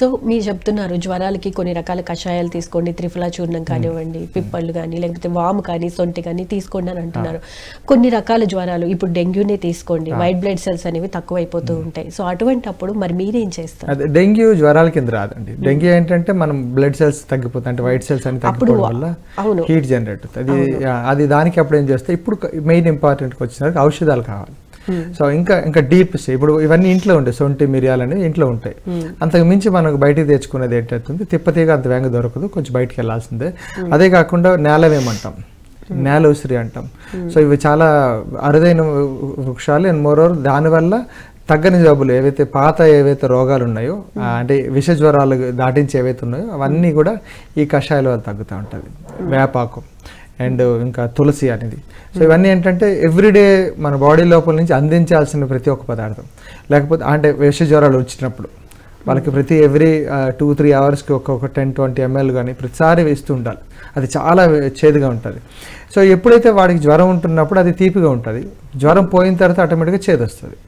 So మీరు చెప్తున్నారు జ్వరాలకి కొన్ని రకాల కషాయాలు తీసుకోండి త్రిఫలా చూర్ణం కానివ్వండి పిప్పళ్ళు కానీ లేకపోతే వాము కానీ సొంటి కానీ తీసుకోండి అని అంటున్నారు. కొన్ని రకాల జ్వరాలు ఇప్పుడు డెంగ్యూనే తీసుకోండి వైట్ బ్లడ్ సెల్స్ అనేవి తక్కువైపోతూ ఉంటాయి. సో అటువంటి అప్పుడు మరి మీరేం చేస్తారు? అదే డెంగ్యూ జ్వరాల కింద రాదండి. డెంగ్యూ ఏంటంటే మనం బ్లడ్ సెల్స్ తగ్గిపోతాయి. అంటే వైట్ సెల్స్ అని అప్పుడు తగ్గిపోవడం వల్ల. హీట్ జనరేట్ అవుతుంది. అది అది దానికి అప్పుడు ఏం చేస్తే ఇప్పుడు మెయిన్ ఇంపార్టెంట్కి వచ్చినారు ఔషధాలు కావాలి. సో ఇంకా ఇంకా డీప్ ఇప్పుడు ఇవన్నీ ఇంట్లో ఉంటాయి సొంటి మిరియాలు అనేవి ఇంట్లో ఉంటాయి. అంతకు మించి మనకు బయటికి తెచ్చుకునేది ఏంటంటే తిప్పతీగ అంత వేగంగా దొరకదు కొంచెం బయటికి వెళ్ళాల్సిందే. అదే కాకుండా నేలవేమంటాం నేల ఉసిరి అంటాం. సో ఇవి చాలా అరుదైన వృక్షాలు. అండ్ మోరోవర్ దానివల్ల తగ్గని జబ్బులు ఏవైతే పాత ఏవైతే రోగాలు ఉన్నాయో అంటే విష జ్వరాలు దాటించి ఏవైతే ఉన్నాయో అవన్నీ కూడా ఈ కషాయాల వల్ల తగ్గుతూ ఉంటుంది. వేపాకు. అండ్ ఇంకా తులసి అనేది. సో ఇవన్నీ ఏంటంటే ఎవ్రీడే మన బాడీ లోపల నుంచి అందించాల్సిన ప్రతి ఒక్క పదార్థం. లేకపోతే అంటే విష జ్వరాలు వచ్చినప్పుడు వాళ్ళకి ప్రతి ఎవ్రీ టూ త్రీ అవర్స్కి ఒక్కొక్క టెన్ ట్వంటీ ఎంఎల్ కానీ ప్రతిసారి వేస్తూ ఉండాలి. అది చాలా చేదుగా ఉంటుంది. సో ఎప్పుడైతే వాడికి జ్వరం ఉంటున్నప్పుడు అది తీపిగా ఉంటుంది. జ్వరం పోయిన తర్వాత ఆటోమేటిక్గా చేదు వస్తుంది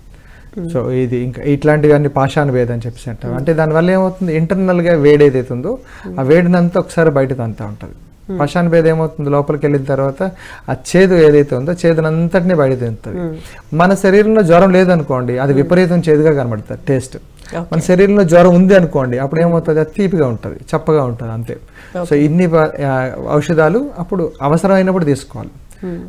సో ఇది ఇంకా ఇట్లాంటివన్నీ పాషాణ భేదం అని చెప్పేసి అంటారు. అంటే దానివల్ల ఏమవుతుంది? ఇంటర్నల్గా వేడి ఏదైతే ఉందో ఆ వేడినంతా ఒకసారి బయటకు అంతా ఉంటుంది. పాషాణ భేద ఏమవుతుంది? లోపలికి వెళ్ళిన తర్వాత ఆ చేదు ఏదైతే ఉందో చేదునంతటిని బయట తింటుంది మన శరీరంలో జ్వరం లేదనుకోండి అది విపరీతం చేదుగా కనబడుతుంది టేస్ట్. మన శరీరంలో జ్వరం ఉంది అనుకోండి అప్పుడు ఏమవుతుంది? అది తీపిగా ఉంటుంది చప్పగా ఉంటుంది అంతే. సో ఇన్ని ఔషధాలు అప్పుడు అవసరమైనప్పుడు తీసుకోవాలి.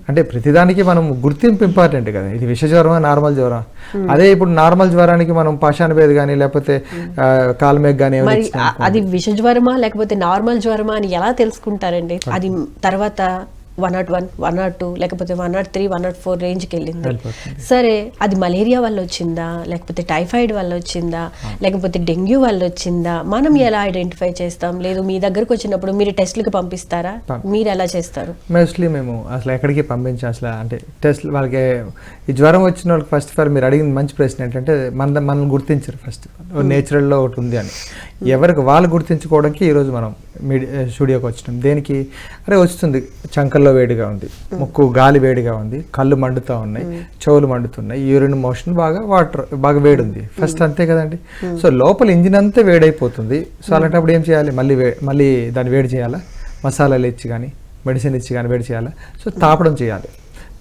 అంటే ప్రతిదానికి మనం గుర్తింపు ఇంపార్టెంట్ కదా. ఇది విష జ్వరమా నార్మల్ జ్వరం అదే ఇప్పుడు నార్మల్ జ్వరానికి మనం పాషాణ భేద కానీ లేకపోతే ఆ, కాల్మేగ్ కానీ అది విష జ్వరమా లేకపోతే నార్మల్ జ్వరమా అని ఎలా తెలుసుకుంటారండి? అది తర్వాత one nought one one nought two లేకపోతే one nought three one nought four రేంజ్కి వెళ్ళింది సరే అది మలేరియా వల్ల వచ్చిందా లేకపోతే టైఫాయిడ్ వల్ల వచ్చిందా లేకపోతే డెంగ్యూ వల్ల వచ్చిందా మనం ఎలా ఐడెంటిఫై చేస్తాం? లేదు మీ దగ్గరకు వచ్చినప్పుడు మీరు టెస్ట్లకు పంపిస్తారా? మీరు ఎలా చేస్తారు? మోస్ట్లీ మేము అసలు ఎక్కడికి పంపించాం అసలు అంటే టెస్ట్ వాళ్ళకి ఈ జ్వరం వచ్చిన వాళ్ళకి ఫస్ట్ ఆఫ్ ఆల్ మీరు అడిగిన మంచి ప్రశ్న ఏంటంటే మన మనల్ని గుర్తించరు ఫస్ట్ నేచురల్లో ఒకటి ఉంది అని. ఎవరికి వాళ్ళు గుర్తించుకోవడానికి ఈరోజు మనం మీడి స్టూడియోకి వచ్చినాం. దేనికి? అరే వస్తుంది. చంకల్లో వేడిగా ఉంది. ముక్కు గాలి వేడిగా ఉంది. కళ్ళు మండుతూ ఉన్నాయి. చెవులు మండుతున్నాయి. యూరిన్ మోషన్ బాగా వాటర్ బాగా వేడి ఉంది ఫస్ట్ అంతే కదండి. సో లోపల ఇంజిన్ అంతా వేడైపోతుంది. సో అలాంటప్పుడు ఏం చేయాలి? మళ్ళీ వే మళ్ళీ దాన్ని వేడి చేయాలా? మసాలాలు ఇచ్చి కానీ మెడిసిన్ ఇచ్చి కానీ వేడి చేయాలి? సో తాపడం చేయాలి.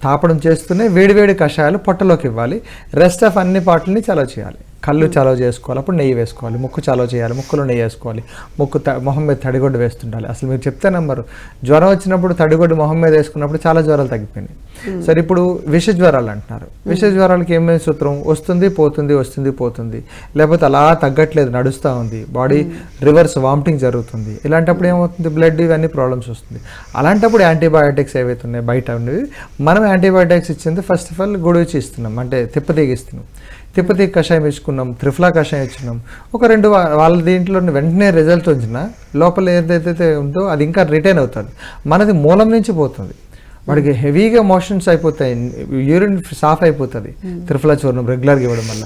తాపడం చేస్తూనే వేడివేడి కషాయాలు పొట్టలోకి ఇవ్వాలి. రెస్ట్ ఆఫ్ అన్ని పాటలని చలవ చేయాలి. కళ్ళు చలవ చేసుకోవాలి అప్పుడు నెయ్యి వేసుకోవాలి ముక్కు చలవ చేయాలి ముక్కులో నెయ్యి వేసుకోవాలి ముక్కు త- మొహం మీద తడిగొడ్డు వేస్తుండాలి. అసలు మీరు చెప్తే నమ్మరు జ్వరం వచ్చినప్పుడు తడిగొడ్డు మొహం మీద వేసుకున్నప్పుడు చాలా జ్వరాలు తగ్గిపోయినాయి. సరే ఇప్పుడు విష జ్వరాలు అంటున్నారు. విష జ్వరాలకి ఏమేమి సూత్రం? వస్తుంది పోతుంది వస్తుంది పోతుంది. లేకపోతే అలా తగ్గట్లేదు నడుస్తూ ఉంది. బాడీ రివర్స్ వామిటింగ్ జరుగుతుంది. ఇలాంటప్పుడు ఏమవుతుంది? బ్లడ్ ఇవన్నీ ప్రాబ్లమ్స్ వస్తుంది. అలాంటప్పుడు యాంటీబయాటిక్స్ ఏవైతే ఉన్నాయో బయట ఉన్నవి మనం యాంటీబయాటిక్స్ ఇచ్చింది ఫస్ట్ ఆఫ్ ఆల్ గుడిచి ఇస్తున్నాం. అంటే తిప్పతీగ ఇస్తున్నాం. తిప్పతీగ కషాయం ఇచ్చుకున్నాం త్రిఫ్లా కషాయం ఇచ్చుకున్నాం ఒక రెండు వాళ్ళ దీంట్లో వెంటనే రిజల్ట్ వచ్చినా లోపల ఏదైతే ఉందో అది ఇంకా రిటైన్ అవుతుంది. మనది మూలం నుంచి పోతుంది. వాడికి హెవీగా మోషన్స్ అయిపోతాయి యూరిన్ సాఫ్ అయిపోతుంది. త్రిఫలా చూర్ణం రెగ్యులర్గా ఇవ్వడం వల్ల.